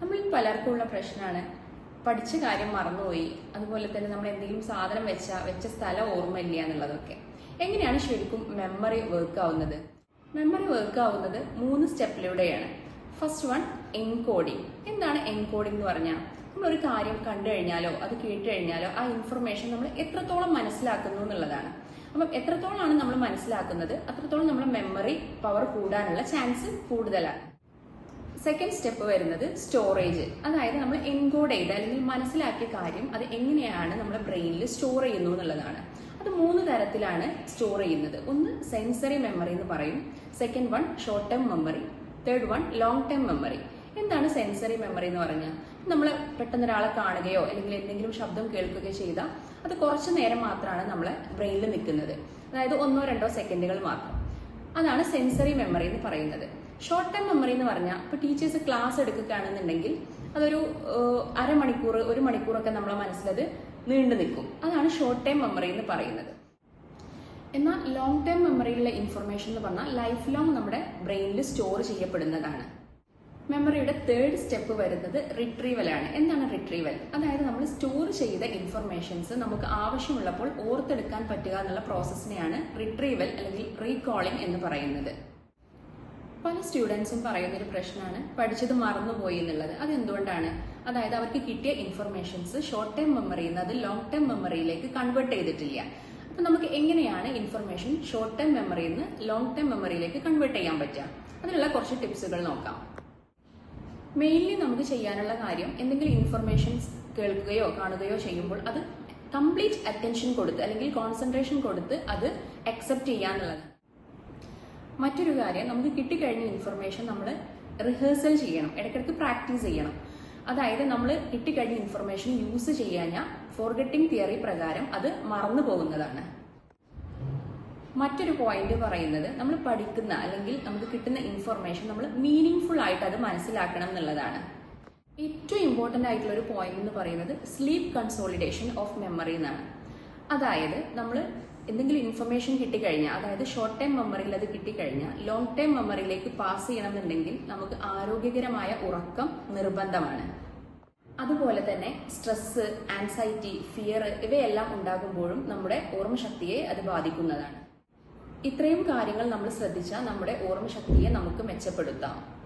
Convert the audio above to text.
നമ്മളിൽ പലർക്കും ഉള്ള പ്രശ്നമാണ് പഠിച്ച കാര്യം മറന്നുപോയി. അതുപോലെ തന്നെ നമ്മൾ എന്തെങ്കിലും സാധനം വെച്ച വെച്ച സ്ഥലം ഓർമ്മയില്ല എന്നുള്ളതൊക്കെ. എങ്ങനെയാണ് ശരിക്കും മെമ്മറി വർക്ക് ആവുന്നത്? മെമ്മറി വർക്ക് ആവുന്നത് മൂന്ന് സ്റ്റെപ്പിലൂടെയാണ്. ഫസ്റ്റ് വൺ എൻകോഡിംഗ് എന്താണ് എൻകോഡിംഗ് എന്ന് പറഞ്ഞാൽ നമ്മളൊരു കാര്യം കണ്ടു കഴിഞ്ഞാലോ അത് കേട്ട് കഴിഞ്ഞാലോ ആ ഇൻഫർമേഷൻ നമ്മൾ എത്രത്തോളം മനസ്സിലാക്കുന്നു എന്നുള്ളതാണ്. അപ്പം എത്രത്തോളമാണ് നമ്മൾ മനസ്സിലാക്കുന്നത്? അത്രത്തോളം നമ്മുടെ മെമ്മറി പവർ കൂടാനുള്ള ചാൻസ് കൂടുതലാണ്. സെക്കൻഡ് സ്റ്റെപ്പ് വരുന്നത് സ്റ്റോറേജ് അതായത് നമ്മൾ എൻകോഡ് ചെയ്ത് അല്ലെങ്കിൽ മനസ്സിലാക്കിയ കാര്യം അത് എങ്ങനെയാണ് നമ്മുടെ ബ്രെയിനിൽ സ്റ്റോർ ചെയ്യുന്നു എന്നുള്ളതാണ്. അത് മൂന്ന് തരത്തിലാണ് സ്റ്റോർ ചെയ്യുന്നത്. ഒന്ന് സെൻസറി മെമ്മറി എന്ന് പറയും. Second one short term memory third one long term memory എന്താണ് സെൻസറി മെമ്മറി എന്ന് പറഞ്ഞാൽ? നമ്മൾ പെട്ടെന്ന് ഒരാളെ കാണുകയോ അല്ലെങ്കിൽ എന്തെങ്കിലും ശബ്ദം കേൾക്കുകയോ ചെയ്താൽ അത് കുറച്ചു നേരം മാത്രമാണ് നമ്മളെ ബ്രെയിനിൽ നിൽക്കുന്നത്. അതായത് ഒന്നോ രണ്ടോ സെക്കൻഡുകൾ മാത്രം. അതാണ് സെൻസറി മെമ്മറി എന്ന് പറയുന്നത്. ഷോർട്ട് ടൈം മെമ്മറി എന്ന് പറഞ്ഞാൽ ഇപ്പൊ ടീച്ചേഴ്സ് ക്ലാസ് എടുക്കുകയാണെന്നുണ്ടെങ്കിൽ അതൊരു അരമണിക്കൂർ ഒരു മണിക്കൂറൊക്കെ നമ്മളെ മനസ്സിലത് നീണ്ടു നിൽക്കും. അതാണ് ഷോർട്ട് ടൈം മെമ്മറി എന്ന് പറയുന്നത്. എന്നാൽ ലോങ് ടൈം മെമ്മറിയിലുള്ള ഇൻഫർമേഷൻ എന്ന് പറഞ്ഞാൽ ലൈഫ് ലോങ് നമ്മുടെ ബ്രെയിനിൽ സ്റ്റോർ ചെയ്യപ്പെടുന്നതാണ്. മെമ്മറിയുടെ തേർഡ് സ്റ്റെപ്പ് വരുന്നത് റിട്രീവൽ ആണ്. എന്താണ് റിട്രീവൽ അതായത് നമ്മൾ സ്റ്റോർ ചെയ്ത ഇൻഫർമേഷൻസ് നമുക്ക് ആവശ്യമുള്ളപ്പോൾ ഓർത്തെടുക്കാൻ പറ്റുക എന്നുള്ള പ്രോസസ്സിനെയാണ് റിട്രീവൽ അല്ലെങ്കിൽ റീകോളിംഗ് എന്ന് പറയുന്നത്. പല സ്റ്റുഡൻസും പറയുന്ന ഒരു പ്രശ്നമാണ് പഠിച്ചത് മറന്നുപോയി എന്നുള്ളത്. അത് എന്തുകൊണ്ടാണ് അതായത് അവർക്ക് കിട്ടിയ ഇൻഫർമേഷൻസ് ഷോർട്ട് ടൈം മെമ്മറിയിൽ നിന്ന് അത് ലോങ് ടൈം മെമ്മറിയിലേക്ക് കൺവേർട്ട് ചെയ്തിട്ടില്ല. അപ്പൊ നമുക്ക് എങ്ങനെയാണ് ഇൻഫർമേഷൻ ഷോർട്ട് ടൈം മെമ്മറിയിൽ നിന്ന് ലോങ് ടൈം മെമ്മറിയിലേക്ക് കൺവേർട്ട് ചെയ്യാൻ പറ്റുക? അതിനുള്ള കുറച്ച് ടിപ്സുകൾ നോക്കാം. മെയിൻലി നമുക്ക് ചെയ്യാനുള്ള കാര്യം എന്തെങ്കിലും ഇൻഫർമേഷൻസ് കേൾക്കുകയോ കാണുകയോ ചെയ്യുമ്പോൾ അത് കംപ്ലീറ്റ് അറ്റൻഷൻ കൊടുത്ത് അല്ലെങ്കിൽ കോൺസെൻട്രേഷൻ കൊടുത്ത് അത് അക്സെപ്റ്റ് ചെയ്യാന്നുള്ളത് മറ്റൊരു കാര്യം നമുക്ക് കിട്ടിക്കഴിഞ്ഞ ഇൻഫർമേഷൻ നമ്മൾ റിഹേഴ്സൽ ചെയ്യണം. ഇടയ്ക്കിടയ്ക്ക് പ്രാക്ടീസ് ചെയ്യണം. അതായത് നമ്മൾ കിട്ടിക്കഴിഞ്ഞ ഇൻഫർമേഷൻ യൂസ് ചെയ്യാഞ്ഞ ഫോർഗെറ്റിംഗ് തിയറി പ്രകാരം അത് മറന്നു പോകുന്നതാണ്. മറ്റൊരു പോയിന്റ് പറയുന്നത് നമ്മൾ പഠിക്കുന്ന അല്ലെങ്കിൽ നമുക്ക് കിട്ടുന്ന ഇൻഫർമേഷൻ നമ്മൾ മീനിങ് ആയിട്ട് അത് മനസ്സിലാക്കണം എന്നുള്ളതാണ്. ഏറ്റവും ഇമ്പോർട്ടന്റ് ആയിട്ടുള്ള ഒരു പോയിന്റ് എന്ന് പറയുന്നത് സ്ലീപ്പ് കൺസോളിഡേഷൻ ഓഫ് മെമ്മറി എന്നാണ്. അതായത് നമ്മൾ എന്തെങ്കിലും ഇൻഫർമേഷൻ കിട്ടിക്കഴിഞ്ഞാൽ അതായത് ഷോർട്ട് ടൈം മെമ്മറിയിൽ അത് കിട്ടിക്കഴിഞ്ഞാൽ ലോങ് ടൈം മെമ്മറിയിലേക്ക് പാസ് ചെയ്യണമെന്നുണ്ടെങ്കിൽ നമുക്ക് ആരോഗ്യകരമായ ഉറക്കം നിർബന്ധമാണ്. അതുപോലെ തന്നെ സ്ട്രെസ് ആൻസൈറ്റി ഫിയർ ഇവയെല്ലാം ഉണ്ടാകുമ്പോഴും നമ്മുടെ ഓർമ്മശക്തിയെ അത് ബാധിക്കുന്നതാണ്. ഇത്രയും കാര്യങ്ങൾ നമ്മൾ ശ്രദ്ധിച്ചാൽ നമ്മുടെ ഓർമ്മശക്തിയെ നമുക്ക് മെച്ചപ്പെടുത്താം.